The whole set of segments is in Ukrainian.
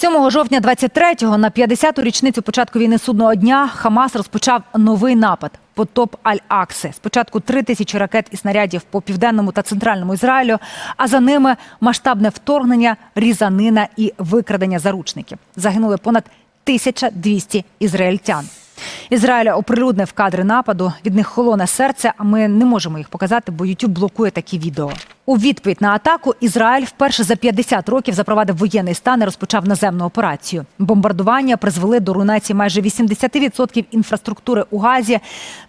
7 жовтня 23-го на 50-ту річницю початку війни судного дня Хамас розпочав новий напад потоп Аль-Акси. Спочатку три тисячі ракет і снарядів по південному та центральному Ізраїлю, а за ними масштабне вторгнення, різанина і викрадення заручників. Загинули понад 1200 ізраїльтян. Ізраїль оприлюднив кадри нападу. Від них холоне серце, а ми не можемо їх показати, бо YouTube блокує такі відео. У відповідь на атаку Ізраїль вперше за 50 років запровадив воєнний стан і розпочав наземну операцію. Бомбардування призвели до руйнації майже 80% інфраструктури у Газі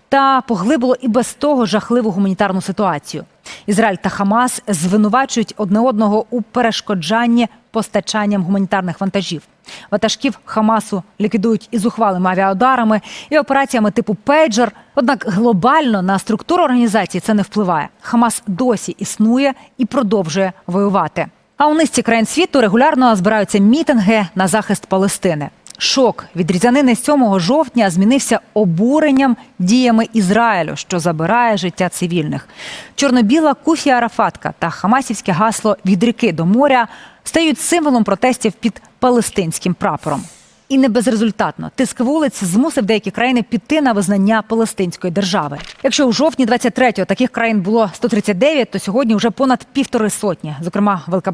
та поглибило і без того жахливу гуманітарну ситуацію. Ізраїль та Хамас звинувачують одне одного у перешкоджанні постачанням гуманітарних вантажів. Ватажків Хамасу ліквідують і зухвалими авіаударами, і операціями типу пейджер. Однак глобально на структуру організації це не впливає. Хамас досі існує і продовжує воювати. А у низці країн світу регулярно збираються мітинги на захист Палестини. Шок від різанини 7 жовтня змінився обуренням діями Ізраїлю, що забирає життя цивільних. Чорно-біла куфія Арафатка та хамасівське гасло від ріки до моря стають символом протестів під палестинським прапором. І не безрезультатно тиск вулиць змусив деякі країни піти на визнання палестинської держави. Якщо у жовтні 23-го таких країн було 139, то сьогодні вже понад півтори сотні, зокрема Велика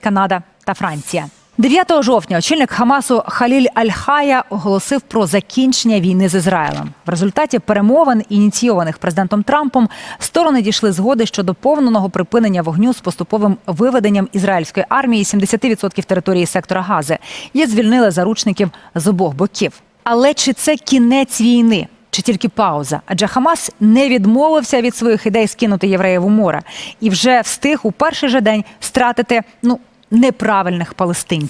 Канада та Франція. 9 жовтня очільник Хамасу Халіль Аль-Хая оголосив про закінчення війни з Ізраїлем. В результаті перемовин, ініційованих президентом Трампом, сторони дійшли згоди щодо повного припинення вогню з поступовим виведенням ізраїльської армії 70% території сектора Гази і звільнили заручників з обох боків. Але чи це кінець війни? Чи тільки пауза? Адже Хамас не відмовився від своїх ідей скинути євреїв у море і вже встиг у перший же день стратити ну неправильних палестинців.